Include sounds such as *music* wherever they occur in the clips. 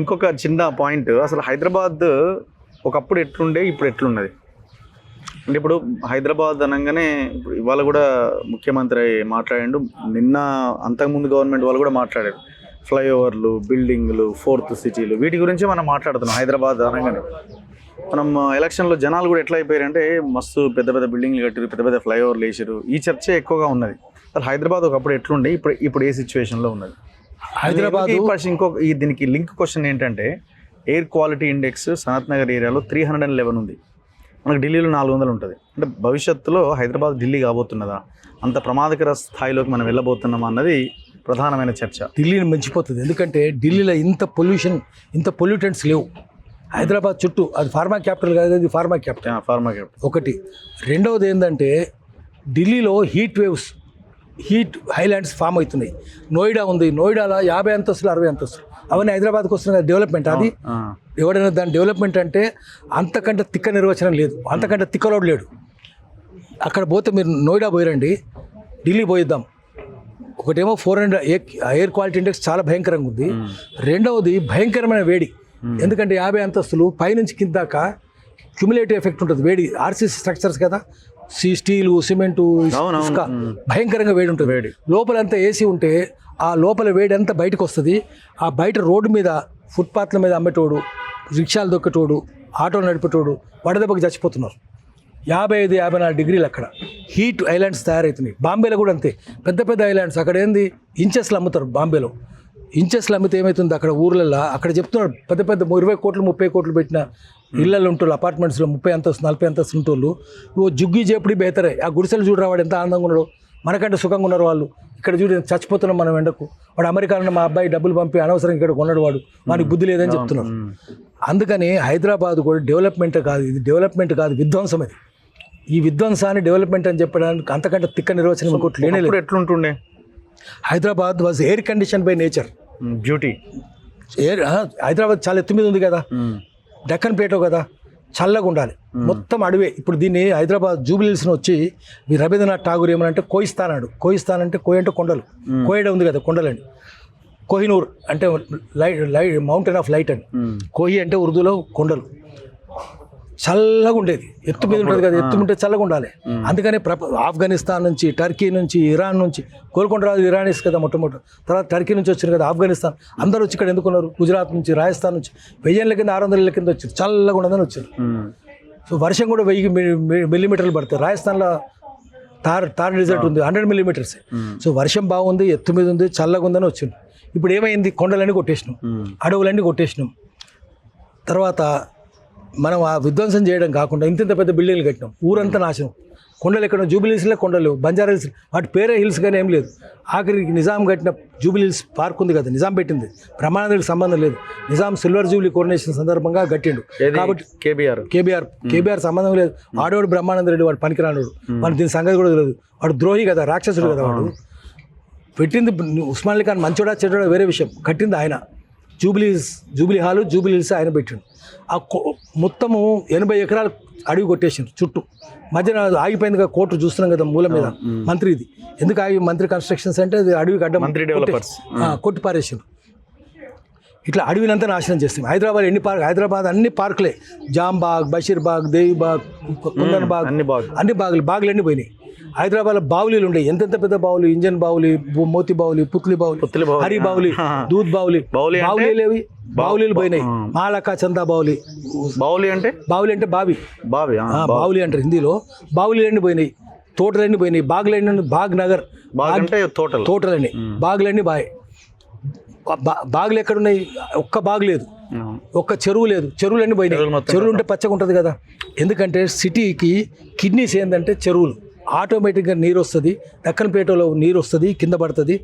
ఇంకొక చిన్న పాయింట్. అసలు హైదరాబాద్ ఒకప్పుడు ఎట్లుండే ఇప్పుడు ఎట్లున్నది? అంటే ఇప్పుడు హైదరాబాద్ అనగానే ఇప్పుడు ఇవాళ కూడా ముఖ్యమంత్రి మాట్లాడిండు. నిన్న అంతకుముందు గవర్నమెంట్ వాళ్ళు కూడా మాట్లాడారు. ఫ్లైఓవర్లు బిల్డింగ్లు ఫోర్త్ సిటీలు వీటి గురించి మనం మాట్లాడుతున్నాం హైదరాబాద్ అనగానే. మనం ఎలక్షన్లో జనాలు కూడా ఎట్లా అయిపోయారంటే మస్తు పెద్ద పెద్ద బిల్డింగ్లు కట్టారు పెద్ద పెద్ద ఫ్లైఓవర్లు వేసారు ఈ చర్చే ఎక్కువగా ఉన్నది. అసలు హైదరాబాద్ ఒకప్పుడు ఎట్లుండే ఇప్పుడు ఇప్పుడు ఏ సిచ్యువేషన్లో ఉన్నది? హైదరాబాద్ ఇంకో ఈ దీనికి లింక్ క్వశ్చన్ ఏంటంటే air quality index Sanath Nagar ఏరియాలో త్రీ హండ్రెడ్ అండ్ లెవెన్ ఉంది. మనకు ఢిల్లీలో నాలుగు వందలు ఉంటుంది. అంటే భవిష్యత్తులో హైదరాబాద్ ఢిల్లీ కాబోతున్నదా? అంత ప్రమాదకర స్థాయిలోకి మనం వెళ్ళబోతున్నామా అన్నది ప్రధానమైన చర్చ. ఢిల్లీని మించిపోతుంది. ఎందుకంటే ఢిల్లీలో ఇంత పొల్యూషన్ ఇంత పొల్యూటెంట్స్ లేవు. హైదరాబాద్ చుట్టూ అది ఫార్మా క్యాపిటల్ కాదు అది ఫార్మా క్యాపిటల్. ఫార్మా ఒకటి. రెండవది ఏంటంటే ఢిల్లీలో heat waves heat highlands form అవుతున్నాయి. నోయిడా ఉంది. నోయిడాలో యాభై అంతస్తులు అరవై అంతస్తులు. అవన్నీ హైదరాబాద్కి వస్తున్న డెవలప్మెంట్ అది. ఎవడైనా దాని డెవలప్మెంట్ అంటే అంతకంటే తిక్క నిర్వచనం లేదు. అంతకంటే తిక్కలోడు లేడు అక్కడ పోతే మీరు నోయిడా పోయిరండి. ఢిల్లీ పోయిద్దాం. ఒకటేమో four hundred air quality index చాలా భయంకరంగా ఉంది. రెండవది భయంకరమైన వేడి. ఎందుకంటే యాభై అంతస్తులు పైనుంచి కింద దాకా క్యుములేటివ్ ఎఫెక్ట్ ఉంటుంది. వేడి ఆర్సీసీ స్ట్రక్చర్స్ కదా. సి స్టీలు సిమెంటు. ఇసుక భయంకరంగా వేడి ఉంటుంది. వేడి. లోపలంతా ఏసీ ఉంటే ఆ లోపల వేడి అంతా బయటకు వస్తుంది. ఆ బయట రోడ్డు మీద ఫుట్పాత్ల మీద అమ్మేటోడు రిక్షాలు దొక్కేటోడు ఆటోలు నడిపేటోడు వడదెబ్బకి చచ్చిపోతున్నారు. యాభై ఐదు యాభై నాలుగు డిగ్రీలు అక్కడ. హీట్ ఐలాండ్స్ తయారవుతున్నాయి బాంబేలో కూడా అంతే. పెద్ద పెద్ద ఐలాండ్స్. అక్కడ ఏంది? ఇంచెస్లు అమ్ముతారు బాంబేలో. ఇంచెస్లు అమ్మితే ఏమవుతుంది అక్కడ ఊర్లలో అక్కడ చెప్తున్నారు పెద్ద పెద్ద ఇరవై కోట్లు ముప్పై కోట్లు పెట్టిన ఇళ్ళల్లో ఉంటారు అపార్ట్మెంట్స్లో ముప్పై అంతస్తు నలభై అంతస్తు ఉంటోళ్ళు. ఓ జుగ్గి చేపుడి బేతరే. ఆ గుడిసెలు చూడరా వాడు ఎంత ఆనందంగా ఉన్నాడు. మనకంటే సుఖంగా ఉన్నారు వాళ్ళు. ఇక్కడ చూడు చచ్చిపోతున్నాం మనం ఎండకు వాడు అమెరికాలో మా అబ్బాయి డబ్బులు పంపి అనవసరం ఇక్కడ కొన్నాడు వాడు. వానికి బుద్ధి లేదని చెప్తున్నారు అందుకని హైదరాబాద్ కూడా డెవలప్మెంట్ కాదు ఇది డెవలప్మెంట్ కాదు విధ్వంసం అది. ఈ విధ్వంసాన్ని డెవలప్మెంట్ అని చెప్పడానికి అంతకంటే తిక్క నిర్వచనం ఇంకోటి లేనే ఎట్లుంటుండే? Hyderabad was air condition by nature. Beauty Hyderabad చాలా ఎత్తు మీద ఉంది కదా. డక్కన్ ప్లేటో కదా చల్లగా ఉండాలి. మొత్తం అడవే. ఇప్పుడు దీన్ని హైదరాబాద్ జూబిలీస్ని వచ్చి మీ రవీంద్రనాథ్ ఠాగూర్ ఏమనంటే కోయిస్తాన్ అన్నాడు కోయిస్తాన్ అంటే కోయి అంటే కొండలు. కోయడ ఉంది కదా కొండలండి. కోహినూర్ అంటే light light mountain of light అని. కోయి అంటే ఉర్దూలో కొండలు. చల్లగా ఉండేది. ఎత్తు మీద ఉంటుంది కదా ఎత్తు ఉంటే చల్లగా ఉండాలి. అందుకనే ప్రప ఆఫ్ఘనిస్తాన్ నుంచి టర్కీ నుంచి ఇరాన్ నుంచి గోల్కొండ రాజు ఇరానీస్ కదా మొట్టమొదటి. తర్వాత టర్కీ నుంచి వచ్చారు కదా ఆఫ్ఘనిస్తాన్. అందరూ వచ్చి ఇక్కడ ఎందుకున్నారు గుజరాత్ నుంచి రాజస్థాన్ నుంచి. వెయ్యేళ్ళ కింద ఆరు వందల కింద వచ్చారు చల్లగా ఉండదని వచ్చారు సో వర్షం కూడా వెయ్యి మిల్లి- మిల్లి- మిల్లీమీటర్లు పడతాయి రాజస్థాన్లో తార్ తార్ రిజల్ట్ ఉంది హండ్రెడ్ మిల్లీమీటర్స్. సో వర్షం బాగుంది ఎత్తు మీద ఉంది చల్లగా ఉందని వచ్చింది. ఇప్పుడు ఏమైంది? కొండలన్నీ కొట్టేసినాం. అడవులన్నీ కొట్టేసినాం. తర్వాత మనం ఆ విధ్వంసం చేయడం కాకుండా ఇంత ఇంత పెద్ద బిల్డింగ్లు కట్టినాం. ఊరంతా నాశనం. కొండలు ఎక్కడ జూబిలీ హిల్స్లో కొండలు బంజారా హిల్స్. వాటి పేరే హిల్స్ కానీ ఏం లేదు. ఆఖరికి నిజాం కట్టిన జూబిలీ హిల్స్ పార్క్ ఉంది కదా నిజాం పెట్టింది. బ్రహ్మానందరికి సంబంధం లేదు. నిజాం సిల్వర్ జూబ్లీ కోఆర్డినేషన్ సందర్భంగా కట్టిండు. కాబట్టి కేబిఆర్. కేబీఆర్. కేబీఆర్ సంబంధం లేదు. ఆడవాడు బ్రహ్మానంద రెడ్డి వాడు పనికిరానుడు. వాడు దీని సంగతి కూడా తెలియదు. వాడు ద్రోహి కదా రాక్షసుడు కదా వాడు. పెట్టింది ఉస్మాన్ ఖాన్ మంచోడా చెడ్డా వేరే విషయం. కట్టింది ఆయన. Jubilee Jubilee Hall Jubilee Hills ఆయన పెట్టిండు. ఆ కో- మొత్తము ఎనభై ఎకరాలు అడవి కొట్టేసిండు చుట్టూ. మధ్యన ఆగిపోయింది కదా కోర్టు చూస్తున్నాం కదా మూల మీద. మంత్రి ఇది. ఎందుకు ఆగి మంత్రి కన్స్ట్రక్షన్స్ అంటే అది అడవికి అడ్డం మంత్రి డెవలపర్స్. కొట్టి పారేసిండు ఇట్లా అడవినంతా నాశనం చేస్తాం హైదరాబాద్ ఎన్ని పార్క్ హైదరాబాద్ అన్ని పార్కులే. జాంబాగ్ బషీర్బాగ్ దేవిబాగ్ కుందన్ బాగ్ అన్ని బాగు అన్ని బాగులు బాగులు అన్ని పోయినాయి. హైదరాబాద్లో బావులీలు ఉండే ఎంతెంత పెద్ద బావులు? ఇంజన్ బావులి మోతి బావులి పుత్లి బావులి పుత్లి. హరి బావులి దూద్ బావులి. బావులి అంటే? బావులి లేవి. బావులీలు పోయినాయి. మాలక చందా బావులి. బావులి అంటే? బావులి అంటే బావి. బావి బావులి అంటారు హిందీలో. బావులీలన్నీ పోయినాయి. తోటలన్నీ పోయినాయి. బాగులన్నీ బాగ్ నగర్ బాగ్ అంటే తోటలు. తోటలన్నీ. బాగులన్నీ బాయ్. బా- బాగులు ఎక్కడున్నాయి? ఒక్క బాగు లేదు. ఒక్క చెరువు లేదు. చెరువులన్నీ పోయినాయి. చెరువులు ఉంటే పచ్చగా ఉంటుంది కదా. ఎందుకంటే సిటీకి కిడ్నీస్ ఏంటంటే చెరువులు. ఆటోమేటిక్గా నీరు వస్తుంది దక్కనపేటలో నీరు వస్తుంది కింద పడుతుంది.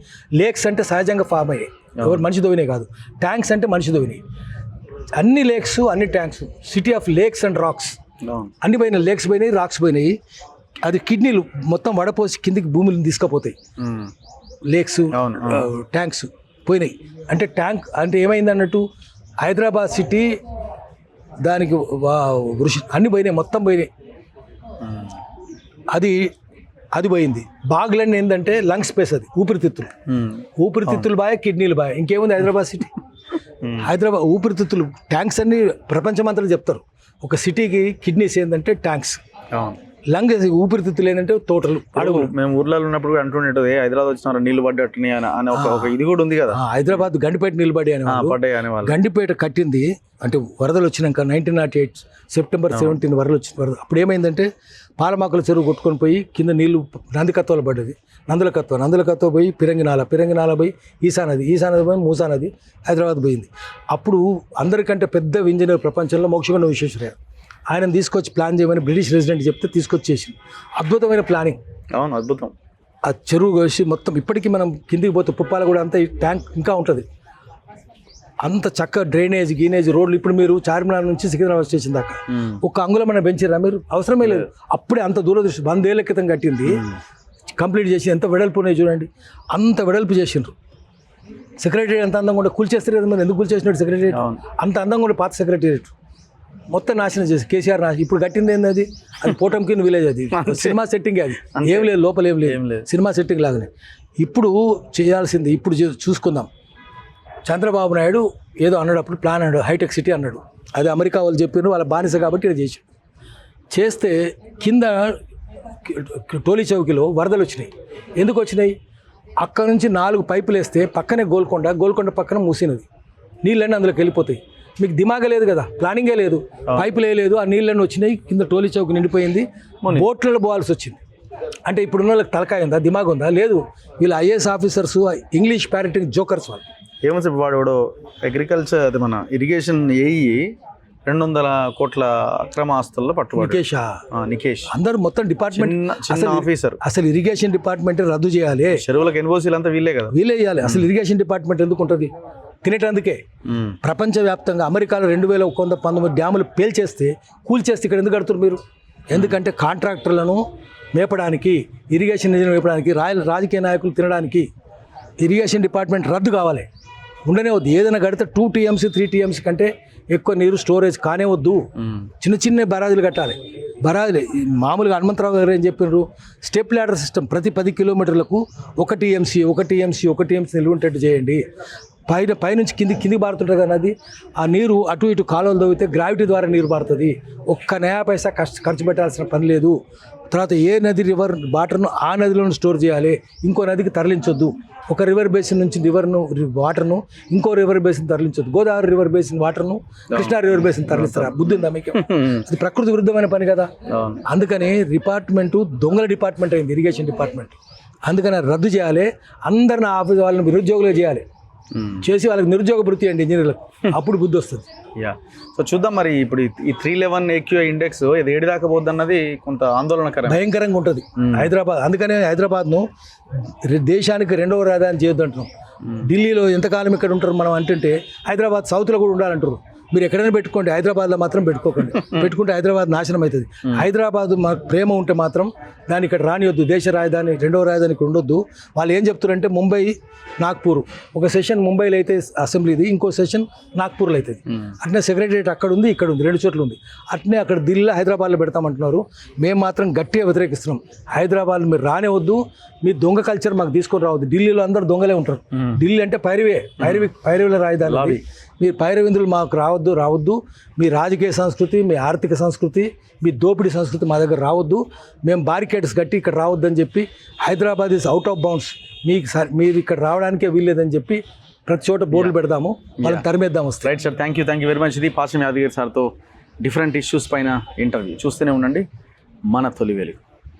లేక్స్ అంటే సహజంగా ఫామ్ అయ్యాయి. ఎవరు మనిషి దోవినాయి కాదు. ట్యాంక్స్ అంటే మనిషి దోవినాయి అన్ని లేక్స్ అన్ని tanks city of lakes and rocks. అన్ని పోయినాయి లేక్స్ పోయినాయి రాక్స్ పోయినాయి. అది కిడ్నీలు మొత్తం వడపోసి కిందికి భూములను తీసుకుపోతాయి. లేక్స్ ట్యాంక్స్ పోయినాయి. అంటే ట్యాంక్ అంటే ఏమైంది అన్నట్టు హైదరాబాద్ సిటీ దానికి వృషి అన్ని పోయినాయి మొత్తం పోయినాయి. అది అది పోయింది. బాగులన్నీ ఏంటంటే లంగ్ స్పేస్ అది ఊపిరితిత్తులు. ఉమ్. ఊపిరితిత్తులు బాయ్ కిడ్నీలు బాయ్. ఇంకేముంది హైదరాబాద్ సిటీ? హైదరాబాద్ ఊపిరితిత్తులు ట్యాంక్స్ అన్ని ప్రపంచమంతా చెప్తారు. ఒక సిటీకి కిడ్నీస్ ఏంటంటే ట్యాంక్స్. లంగ్ ఊపిరితిత్తులు ఏంటంటే తోటలు అడుగు మేము ఊర్లలో ఉన్నప్పుడు కూడా అంటుండేది హైదరాబాద్ వచ్చినారు? నీళ్ళు పడ్డట్టుని అని ఒక ఇది కూడా ఉంది కదా. హైదరాబాద్ గండిపేట అని ఆ, పడ్డాయి అనే వాళ్ళు. గండిపేట కట్టింది అంటే వరదలు వచ్చినాక nineteen naught eight September seventeen వరదలు వచ్చిన వరద అప్పుడు ఏమైందంటే పాలమాకుల చెరువు కొట్టుకొని పోయి కింద నీళ్ళు నందికత్వాలు పడ్డది. నందులకత్వ నందులకత్వ పోయి పిరంగినాల పిరంగినాల పోయి ఈశా నది ఈశా నది పోయి మూసా నది హైదరాబాద్ పోయింది. అప్పుడు అందరికంటే పెద్ద ఇంజనీర్ ప్రపంచంలో మోక్షగుండ విశ్వేశ్వరయ్య. ఆయన తీసుకొచ్చి ప్లాన్ చేయమని బ్రిటిష్ రెసిడెంట్ చెప్తే తీసుకొచ్చి చేసింది అద్భుతమైన ప్లానింగ్. అవును అద్భుతం. ఆ చెరువు కోసి మొత్తం ఇప్పటికీ మనం కిందికి పోతే పుప్పాల కూడా అంతా ఈ ట్యాంక్ ఇంకా ఉంటుంది. అంత చక్క డ్రైనేజ్ గీనేజ్ రోడ్లు ఇప్పుడు మీరు చార్మినార్ నుంచి సికింద్రాబాద్ స్టేషన్ దాకా. ఒక అంగుళం మన పెంచారా మీరు? అవసరమే లేదు. అప్పుడే అంత దూరదృష్టి వందేళ్ళ క్రితం కట్టింది. కంప్లీట్ చేసి ఎంత వెడల్పు ఉన్నాయి చూడండి. అంత వెడల్పు చేసిండ్రు. సెక్రటరీ ఎంత అందంగా ఉండే కూల్చేస్తారు కదా మరి? ఎందుకు కూల్చేసినట్టు సెక్రటరీ. అంత అందంగా ఉండే పాత సెక్రటరియట్ మొత్తం నాశనం చేసి కేసీఆర్ నాశనం ఇప్పుడు కట్టింది ఏంది అది అది పోటంకిన్ విలేజ్ అది. *laughs* సినిమా సెట్టింగ్ అది. ఏం లేదు లోపల ఏం ఏం లేదు. సినిమా సెట్టింగ్ లాగానే. ఇప్పుడు చేయాల్సింది ఇప్పుడు చూసుకుందాం. చంద్రబాబు నాయుడు ఏదో అన్నాడు అప్పుడు ప్లాన్ అన్నాడు హైటెక్ సిటీ అన్నాడు. అది అమెరికా వాళ్ళు చెప్పారు వాళ్ళ బానిస కాబట్టి ఇది చేసి చేస్తే కింద టోలీ చౌకీలో వరదలు వచ్చినాయి. ఎందుకు వచ్చినాయి? అక్కడ నుంచి నాలుగు పైపులు వేస్తే పక్కనే గోల్కొండ గోల్కొండ పక్కన మూసినది. నీళ్ళన్నీ అందులోకి వెళ్ళిపోతాయి. మీకు దిమాగే లేదు కదా ప్లానింగే లేదు. పైపులే లేదు ఆ నీళ్ళన్నీ వచ్చినాయి కింద టోలీ చౌక్ నిండిపోయింది బోట్లలో పోవాల్సి వచ్చింది. అంటే ఇప్పుడున్న వాళ్ళకి తలకాయ ఉందా దిమాగ్ ఉందా? లేదు. వీళ్ళు IAS officers English parenting jokers వాళ్ళు. ఏమో చెప్పి వాడు వాడు అగ్రికల్చర్ అది మన ఇరిగేషన్ ఏఈ రెండు వందల కోట్ల అక్రమ ఆస్తుల్లో పట్టుబడి ముఖేష్ నికేష్. అందరూ మొత్తం డిపార్ట్మెంట్ చిన్న ఆఫీసర్ అసలు ఇరిగేషన్ డిపార్ట్మెంట్ రద్దు చేయాలి? చెరువులకు ఎన్ఓసీలు అంతా వీళ్ళే కదా. చేయాలి. అసలు ఇరిగేషన్ డిపార్ట్మెంట్ ఎందుకు ఉంటుంది? తినేటందుకే. ప్రపంచవ్యాప్తంగా అమెరికాలో రెండు వేల ఒక వంద పంతొమ్మిది డ్యాములు పేల్చేస్తే కూల్చేస్తే ఇక్కడ ఎందుకు కడుతున్నారు మీరు? ఎందుకంటే కాంట్రాక్టర్లను మేపడానికి ఇరిగేషన్ ఇంజనీర్ మేపడానికి రాయల రాజకీయ నాయకులు తినడానికి ఇరిగేషన్ డిపార్ట్మెంట్ రద్దు కావాలి. ఉండనే వద్దు. ఏదైనా కడితే టూ టీఎంసీ త్రీ టీఎంసీ కంటే ఎక్కువ నీరు స్టోరేజ్ కానే వద్దు. చిన్న చిన్న బరాజులు కట్టాలి. బరాజులే మామూలుగా హనుమంతరావు గారు ఏం చెప్పినారు? స్టెప్ ల్యాడర్ సిస్టమ్ ప్రతి పది కిలోమీటర్లకు ఒక టీఎంసీ ఒక టీఎంసీ ఒక టీఎంసీ నిలువ చేయండి. పైన పైనుంచి కింది కింది పారుతుంటుంది కదా నది ఆ నీరు అటు ఇటు కాలువలు తవ్వితే గ్రావిటీ ద్వారా నీరు పారుతుంది. ఒక్క నయా పైసా కష్ట ఖర్చు పెట్టాల్సిన పని లేదు. తర్వాత ఏ నది రివర్ వాటర్ను ఆ నదిలోనే స్టోర్ చేయాలి ఇంకో నదికి తరలించొద్దు. ఒక రివర్ బేసిన్ నుంచి రివర్ను వాటర్ను ఇంకో రివర్ బేసిన్ తరలించొద్దు. గోదావరి రివర్ బేసిన్ వాటర్ను కృష్ణా రివర్ బేసిన్ తరలిస్తారా? బుద్ధి ఉందా మీకు? *laughs* అది ప్రకృతి విరుద్ధమైన పని కదా. అందుకని డిపార్ట్మెంటు దొంగల డిపార్ట్మెంట్ అయింది ఇరిగేషన్ డిపార్ట్మెంట్ అందుకని అది రద్దు చేయాలి అందరిని ఆఫీస్ వాళ్ళని నిరుద్యోగులు చేయాలి. చేసి వాళ్ళకి నిరుద్యోగ వృత్తి అండి ఇంజనీర్లకు అప్పుడు బుద్ధి వస్తుంది. యా సో చూద్దాం మరి ఇప్పుడు ఈ- త్రీ లెవెన్ ఏక్యూ ఇండెక్స్ ఇది ఏడు దాకా పోద్ది అన్నది కొంత ఆందోళనకరం. భయంకరంగా ఉంటుంది. హైదరాబాద్ అందుకనే హైదరాబాద్ను దేశానికి రెండవ రాజధాని చేయొద్దు అంటున్నాం ఢిల్లీలో ఎంతకాలం ఇక్కడ ఉంటారు మనం అంటుంటే హైదరాబాద్ సౌత్లో కూడా ఉండాలంటారు. మీరు ఎక్కడైనా పెట్టుకోండి హైదరాబాద్లో మాత్రం పెట్టుకోకండి. పెట్టుకుంటే హైదరాబాద్ నాశనం అవుతుంది. హైదరాబాద్ మాకు ప్రేమ ఉంటే మాత్రం దాన్ని ఇక్కడ రానియొద్దు. దేశ రాజధాని రెండవ రాజధాని ఇక్కడ ఉండొద్దు. వాళ్ళు ఏం చెప్తారంటే ముంబై నాగ్పూర్. ఒక సెషన్ ముంబైలో అయితే అసెంబ్లీది ఇంకో సెషన్ నాగ్పూర్లో అవుతుంది అట్నే సెక్రటరియట్ అక్కడ ఉంది ఇక్కడ ఉంది రెండు చోట్ల ఉంది. అట్నే అక్కడ ఢిల్లీలో హైదరాబాద్లో పెడతామంటున్నారు. మేము మాత్రం గట్టిగా వ్యతిరేకిస్తున్నాం. హైదరాబాద్ మీరు రానే వద్దు మీ దొంగ కల్చర్ మాకు తీసుకొని రావద్దు. ఢిల్లీలో అందరూ దొంగలే ఉంటారు. ఢిల్లీ అంటే పైరవే పైరవి పైరవిల రాజధాని. మీరు పైరవిందులు మాకు రావద్దు రావద్దు. మీ రాజకీయ సంస్కృతి మీ ఆర్థిక సంస్కృతి మీ దోపిడీ సంస్కృతి మా దగ్గర రావద్దు. మేము బారికేడ్స్ కట్టి ఇక్కడ రావద్దని చెప్పి Hyderabad is out of bounds మీకు స- మీరు ఇక్కడ రావడానికే వీల్లేదని చెప్పి ప్రతి చోట బోర్డులు పెడదాము. వాళ్ళని తరిమేద్దాం వస్తే. Right sir thank you thank you very much ఇది పాశ్యం యాదగిరి సార్తో డిఫరెంట్ ఇష్యూస్ పైన ఇంటర్వ్యూ చూస్తూనే ఉండండి. మన తొలి వెలుగు